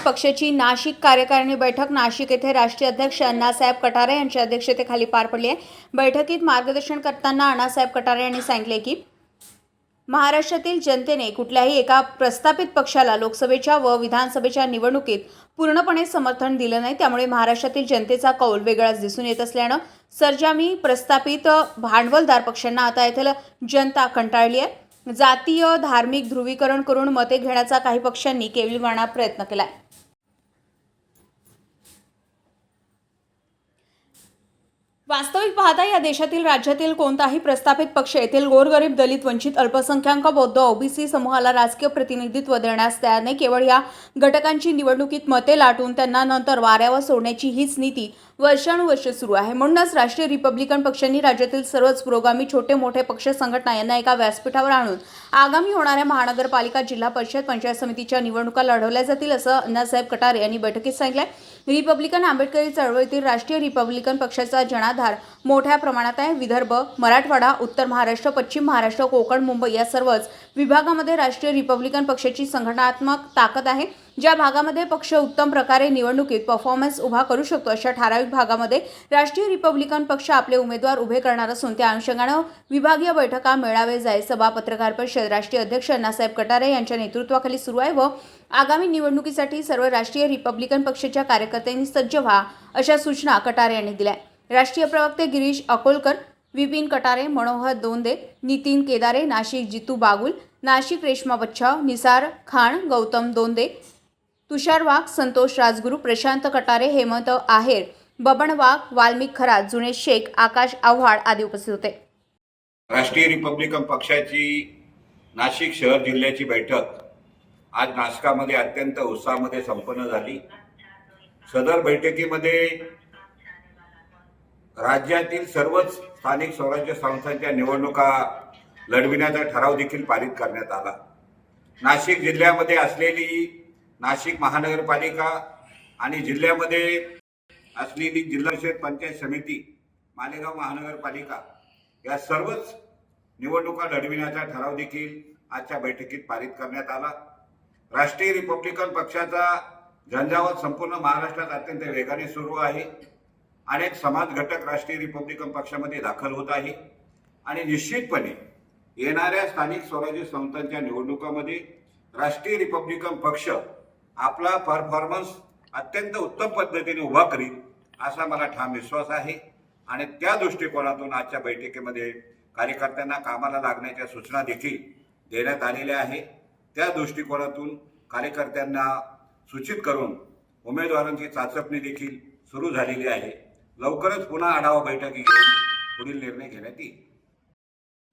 पक्षाची नाशिक कार्यकारिणी बैठक. नाशिक येथे राष्ट्रीय अध्यक्ष अण्णासाहेब कटारे यांच्या अध्यक्षतेखाली पार पडली आहे. बैठकीत मार्गदर्शन करताना अण्णासाहेब कटारे यांनी सांगितले की महाराष्ट्रातील जनतेने कुठल्याही एका प्रस्थापित पक्षाला लोकसभेच्या व विधानसभेच्या निवडणुकीत पूर्णपणे समर्थन दिलं नाही. त्यामुळे महाराष्ट्रातील जनतेचा कौल वेगळाच दिसून येत असल्यानं सरजामी प्रस्थापित भांडवलदार पक्षांना आता येथील जनता कंटाळली आहे. जातीय धार्मिक ध्रुवीकरण करून मते घेण्याचा काही पक्षांनी केविलवाणा प्रयत्न केलाय. वास्तविक पाहता या देशातील राज्यातील कोणताही प्रस्थापित पक्ष येथील गोरगरीब दलित वंचित अल्पसंख्याक बौद्ध ओबीसी समूहाला राजकीय प्रतिनिधित्व देण्यास तयार नाही. केवळ या घटकांची निवडणुकीत मते लाटून त्यांना नंतर वाऱ्यावर सोडण्याची हीच नीती वर्षानुवर्ष सुरू आहे. म्हणूनच राष्ट्रीय रिपब्लिकन पक्षांनी राज्यातील सर्वच पुरोगामी छोटे मोठे पक्ष संघटना यांना एका व्यासपीठावर आणून आगामी होणाऱ्या महानगरपालिका जिल्हा परिषद पंचायत समितीच्या निवडणुका लढवल्या जातील असं अण्णासाहेब कटारे यांनी बैठकीत सांगितलं रिपब्लिकन आंबेडकरी चळवळीतील राष्ट्रीय रिपब्लिकन पक्षाचा जनाधार मोठ्या प्रमाणात आहे विदर्भ मराठवाडा उत्तर महाराष्ट्र पश्चिम महाराष्ट्र कोकण मुंबई या सर्वच विभागामध्ये राष्ट्रीय रिपब्लिकन पक्षाची संघटनात्मक ताकद आहे. ज्या भागामध्ये पक्ष उत्तम प्रकारे निवडणुकीत परफॉर्मन्स उभा करू शकतो अशा ठराविक भागामध्ये राष्ट्रीय रिपब्लिकन पक्ष आपले उमेदवार उभे करणार असून त्या अनुषंगानं विभागीय बैठका मेळावे जाय सभा पत्रकार परिषद राष्ट्रीय अध्यक्ष अण्णासाहेब कटारे यांच्या नेतृत्वाखाली सुरू आहे व आगामी निवडणुकीसाठी सर्व राष्ट्रीय रिपब्लिकन पक्षाच्या कार्यकर्त्यांनी सज्ज व्हा अशा सूचना कटारे यांनी दिल्या राष्ट्रीय प्रवक्ते गिरीश अकोलकर विपिन कटारे मनोहर दोंदे नितीन केदारे नाशिक जितू बागुल नाशिक रेश्मा बच्छाव निसार खान गौतम दोंदे तुषार वाघ संतोष राजगुरू प्रशांत कटारे हेमंत आहेर बबन वाघ वाल्मिक खरात जुने शेख आकाश आव्हाड आदी उपस्थित होते. राष्ट्रीय रिपब्लिकन पक्षाची नाशिक शहर जिल्ह्याची बैठक आज नाशकामध्ये अत्यंत उत्साहामध्ये संपन्न झाली. सदर बैठकीमध्ये राज्यातील सर्वच स्थानिक स्वराज्य संस्थांच्या निवडणुका लढविण्याचा ठराव देखील पारित करण्यात आला. नाशिक जिल्ह्यामध्ये असलेली नाशिक महानगरपालिका आणि जिल्ह्यामध्ये असलेली जिल्हा परिषद पंचायत समिती मालेगाव महानगरपालिका या सर्वच निवडणुका लढविण्याचा ठराव देखील आजच्या बैठकीत पारित करण्यात आला. राष्ट्रीय रिपब्लिकन पक्षाचा झंझावत संपूर्ण महाराष्ट्रात अत्यंत वेगाने सुरू आहे. अनेक समाज घटक राष्ट्रीय रिपब्लिकन पक्षामध्ये दाखल होत आहे. आणि निश्चितपणे येणाऱ्या स्थानिक स्वराज्य संस्थांच्या निवडणुकामध्ये राष्ट्रीय रिपब्लिकन पक्ष आपला परफॉर्मन्स अत्यंत उत्तम पद्धतीने उभा करील असा मला ठाम विश्वास आहे. आणि त्या दृष्टिकोनातून आजच्या बैठकीमध्ये कार्यकर्त्यांना कामाला लागण्याच्या सूचना देखील देण्यात आलेल्या आहे त्या दृष्टिकोनातून कार्यकर्त्यांना सूचित करून उमेदवारांची चाचपणी देखील सुरू झालेली आहे. लवकरच पुन्हा आढावा बैठकी घेऊन पुढील निर्णय घेण्यात येईल.